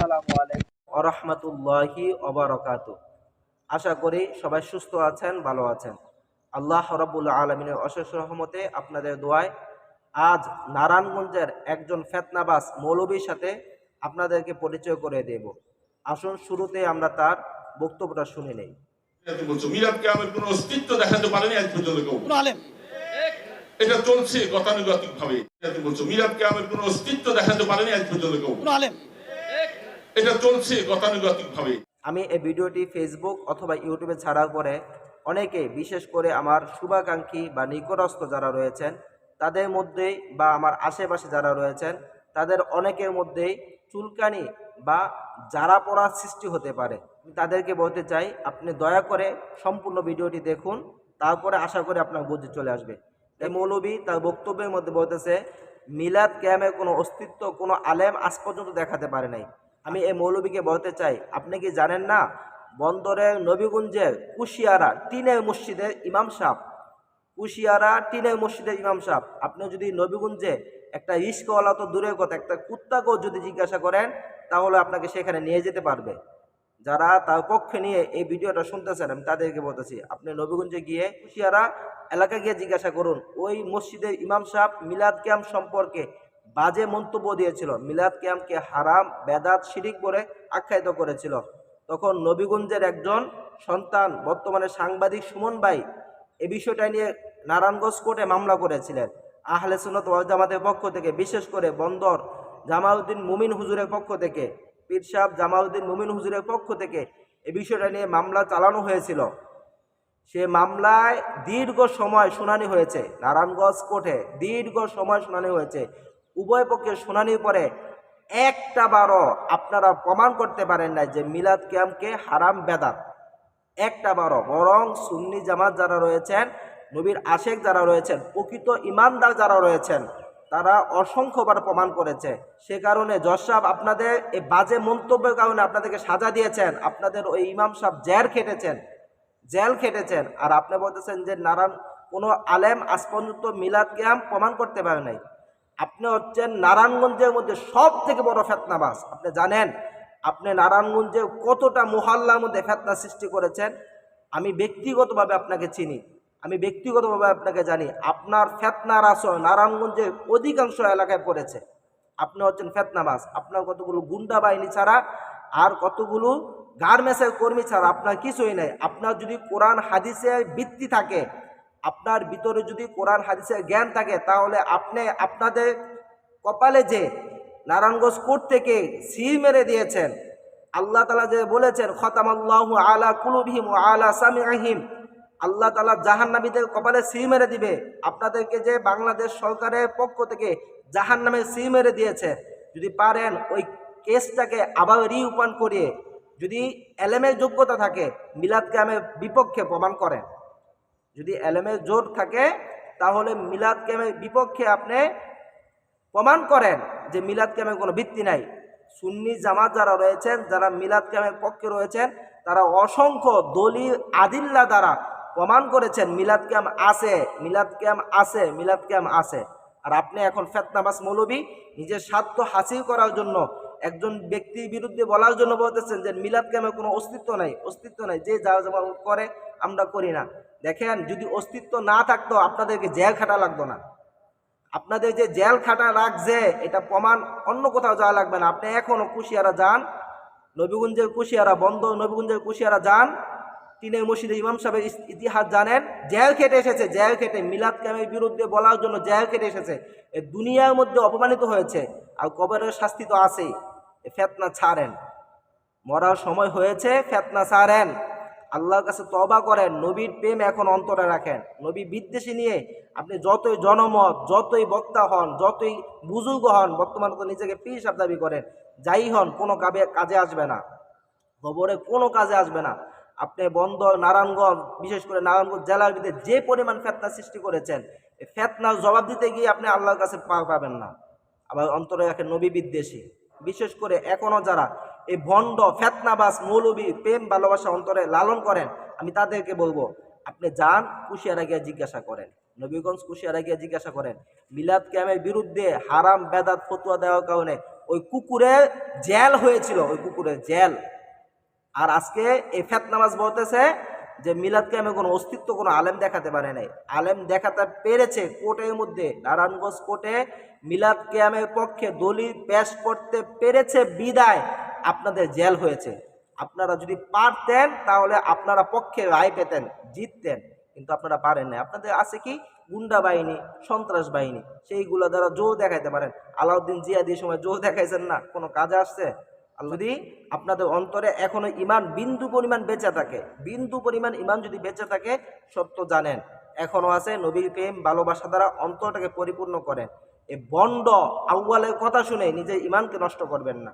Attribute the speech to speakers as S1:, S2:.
S1: আসসালামু আলাইকুম অবরকাত আশা করি সবাই সুস্থ আছেন ভালো আছেন। আল্লাহ রব্বুল আলমিনের অশেষ রহমতে আপনাদের দোয়ায় আজ নারায়ণগঞ্জের একজন ফেতনাবাস মৌলবীর সাথে আপনাদেরকে পরিচয় করে দেব। আসুন শুরুতে আমরা তার বক্তব্যটা শুনে নেই।
S2: এত বলছো মিলাদ অস্তিত্ব দেখাতে পারেনি আজ পর্যন্ত কেউ।
S3: কোন আলেম?
S2: এটা চলছে গতানুগতিক ভাবে বলছো মিলাদ কেয়ামের কোন অস্তিত্ব দেখাতে পারেনি আজ পর্যন্ত কেউ। এটা চলছে গতানুগতিক ভাবে
S1: আমি এই ভিডিওটি ফেসবুক অথবা ইউটিউবে ছাড়ার পরে অনেকে, বিশেষ করে আমার শুভাকাঙ্ক্ষী বা নিকটস্থ যারা রয়েছেন, তাদের মধ্যেই বা আমার আশেপাশে যারা রয়েছেন, তাদের অনেকের মধ্যেই চুলকানি বা যারা পড়ার সৃষ্টি হতে পারে। তাদেরকে বলতে চাই, আপনি দয়া করে সম্পূর্ণ ভিডিওটি দেখুন, তারপরে আশা করি আপনার বুঝে চলে আসবে। এই মৌলবী তার বক্তব্যের মধ্যে বলতেছে, মিলাদ ক্যামের কোনো অস্তিত্ব, কোনো আলেম আজ পর্যন্ত দেখাতে পারে নাই। আমি এই মৌলবীকে বলতে চাই, আপনি কি জানেন না বন্দরের নবীগঞ্জের কুশিয়ারা টিনের মসজিদের ইমাম সাহ কুশিয়ারা টিনের মসজিদের ইমাম সাহ আপনি যদি নবীগঞ্জে একটা রিস্কওয়ালা তো দূরের কথা, একটা কুত্তাকেও যদি জিজ্ঞাসা করেন, তাহলে আপনাকে সেখানে নিয়ে যেতে পারবে। যারা তার পক্ষে নিয়ে এই ভিডিওটা শুনতেছেন, আমি তাদেরকে বলতেছি, আপনি নবীগঞ্জে গিয়ে কুশিয়ারা এলাকা গিয়ে জিজ্ঞাসা করুন, ওই মসজিদের ইমাম সাহ মিলাদ ক্যাম্প সম্পর্কে বাজে মন্তব্য দিয়েছিল। মিলাদ ক্যাম্পকে হারাম, বেদাত, শিরিক করে আখ্যায়িত করেছিল। তখন নবীগঞ্জের একজন সন্তান, বর্তমানে সাংবাদিক সুমন ভাই, এ বিষয়টা নিয়ে নারায়ণগঞ্জ কোর্টে মামলা করেছিলেন। আহলে সুনত জামাতের পক্ষ থেকে, বিশেষ করে বন্দর জামাউদ্দিন মুমিন হুজুরের পক্ষ থেকে, পীর সাহেব জামাউদ্দিন মুমিন হুজুরের পক্ষ থেকে এ বিষয়টা নিয়ে মামলা চালানো হয়েছিল। সে মামলায় দীর্ঘ সময় শুনানি হয়েছে। নারায়ণগঞ্জ কোর্টে দীর্ঘ সময় শুনানি হয়েছে। উভয় পক্ষের শুনানির পরে একটা বারও আপনারা প্রমাণ করতে পারেন না যে মিলাদ ক্যাম্পকে হারাম বেদাত। একটা বারও বরং সুন্নি জামাত যারা রয়েছেন, নবীর আশেক যারা রয়েছেন, প্রকৃত ইমানদার যারা রয়েছেন, তারা অসংখ্যবার প্রমাণ করেছে। সে কারণে জজ সাহেব আপনাদের এই বাজে মন্তব্যের কারণে আপনাদেরকে সাজা দিয়েছেন, আপনাদের ওই ইমাম সাহেব জের খেটেছেন, জেল খেটেছেন, আর আপনি বলতেছেন যে নারায়ণ কোনো আলেম আজ পর্যন্ত মিলাদ ক্যাম প্রমাণ করতে পারে নাই। আপনি হচ্ছেন নারায়ণগঞ্জের মধ্যে সব থেকে বড় ফেতনাবাস আপনি জানেন, আপনি নারায়ণগঞ্জে কতটা মহল্লার মধ্যে ফেতনা সৃষ্টি করেছেন? আমি ব্যক্তিগতভাবে আপনাকে চিনি, আমি ব্যক্তিগতভাবে আপনাকে জানি, আপনার ফেতনার আসর নারায়ণগঞ্জের অধিকাংশ এলাকায় পড়েছে। আপনি হচ্ছেন ফেতনাবাস আপনার কতগুলো গুন্ডা বাহিনী ছাড়া আর কতগুলো গার্মেন্টসের কর্মী ছাড়া আপনার কিছুই নেই। আপনার যদি কোরআন, হাদিসের ভিত্তি থাকে আপনার ভিতরে যদি কোরআন, হাদিসের জ্ঞান থাকে, তাহলে আপনি আপনাদের কপালে যে নারায়ণগঞ্জ কোর্ট থেকে সিল মেরে দিয়েছেন, আল্লাহ তালা যে বলেছেন খতাম আল্লাহ আলা কুলুবহিম ও আলা সামিহিম আল্লাহ তালা জাহান্নামীদের কপালে সি মেরে দিবে। আপনাদেরকে যে বাংলাদেশ সরকারের পক্ষ থেকে জাহান নামে সি মেরে দিয়েছে, যদি পারেন ওই কেসটাকে আবার রিউপান করিয়ে, যদি এলএমের যোগ্যতা থাকে, মিলাদ ক্যামের বিপক্ষে প্রমাণ করেন। যদি এলএমের জোর থাকে, তাহলে মিলাদ ক্যামের বিপক্ষে আপনি প্রমাণ করেন যে মিলাদ ক্যামের কোনো ভিত্তি নাই। সুন্নি জামাত যারা রয়েছেন, যারা মিলাদ ক্যামের পক্ষে রয়েছেন, তারা অসংখ্য দলিল আদিল্লা দ্বারা প্রমাণ করেছেন, মিলাদ ক্যাম আছে, মিলাদ ক্যাম আছে, মিলাদ ক্যাম আছে। আর আপনি এখন ফেতনাবাস মৌলবী, নিজের স্বার্থ হাসিল করার জন্য একজন ব্যক্তির বিরুদ্ধে বলার জন্য বলতেছেন যে মিলাদ ক্যামের কোনো অস্তিত্ব নাই অস্তিত্ব নাই, যে যা যেমন করে আমরা করি না। দেখেন, যদি অস্তিত্ব না থাকতো আপনাদেরকে জেল খাটা লাগতো না। আপনাদের যে জেল খাটা রাখছে এটা প্রমাণ অন্য কোথাও যাওয়া লাগবে না। আপনি এখনও কুশিয়ারা যান, নবীগঞ্জের কুশিয়ারা বন্ধ, নবীগঞ্জের কুশিয়ারা যান, টিনের মসজিদে ইমাম সাহেবের ইতিহাস জানেন, জেল খেটে এসেছে, জেল খেটে মিলাদ ক্যামের বিরুদ্ধে বলার জন্য জেল খেটে এসেছে। দুনিয়ার মধ্যে অপমানিত হয়েছে, আর কবরের শাস্তি তো আছেই। ফেতনা ছাড়েন। মরার সময় হয়েছে, ফেতনা ছাড়েন। আল্লাহর কাছে তবা করেন, নবীর প্রেম এখন অন্তরে রাখেন। নবী বিদ্বেষী নিয়ে আপনি যতই জনমত, যতই বক্তা হন, যতই বুজুর্গ হন, বর্তমানে তো নিজেকে পিস দাবি করেন। যাই হন, কোনো কাবে কাজে আসবে না। খবরে কোনো কাজে আসবে না। আপনি বন্দর, নারায়ণগঞ্জ, বিশেষ করে নারায়ণগঞ্জ জেলার ভিতরে যে পরিমাণ ফেতনা সৃষ্টি করেছেন ফেতনার জবাব দিতে গিয়ে আপনি আল্লাহর কাছে পার পাবেন না। আবার অন্তরে রাখেন নবী বিদ্বেষী। বিশেষ করে এখনও যারা এই ভণ্ড ফেতনাবাস মৌলবী, প্রেম, ভালোবাসা অন্তরে লালন করেন, আমি তাদেরকে বলব, আপনি যান কুশিয়ারা গিয়ে জিজ্ঞাসা করেন। নবীগঞ্জ কুশিয়ারা গিয়ে জিজ্ঞাসা করেন, মিলাদ ক্যামের বিরুদ্ধে হারাম বেদাত ফতুয়া দেওয়ার কারণে ওই কুকুরের জেল হয়েছিল, ওই কুকুরের জেল। আর আজকে এই ফেতনামাজ বলতেছে যে মিলাদ ক্যামে কোনো অস্তিত্ব, কোনো আলেম দেখাতে পারে নাই। আলেম দেখাতে পেরেছে কোর্টের মধ্যে, নারায়ণগঞ্জ কোর্টে। মিলাদ ক্যামের পক্ষে দলিল পেশ করতে পেরেছে, বিদায় আপনাদের জেল হয়েছে। আপনারা যদি পারতেন, তাহলে আপনারা পক্ষে রায় পেতেন, জিততেন। কিন্তু আপনারা পারেন না আপনাদের আছে কি? গুন্ডা বাহিনী, সন্ত্রাস বাহিনী, সেইগুলো দ্বারা জোর দেখাইতে পারেন। আলাউদ্দিন জিয়াদির সময় জোর দেখাইছেন না? কোনো কাজে আসছে? যদি আপনাদের অন্তরে এখনও ইমান বিন্দু পরিমাণ বেঁচে থাকে, বিন্দু পরিমাণ ইমান যদি বেঁচে থাকে, সত্য জানেন, এখনও আছে নবীর প্রেম, ভালোবাসা দ্বারা অন্তরটাকে পরিপূর্ণ করেন। এই বন্ড আউ্বালের কথা শুনে নিজে ইমানকে নষ্ট করবেন না।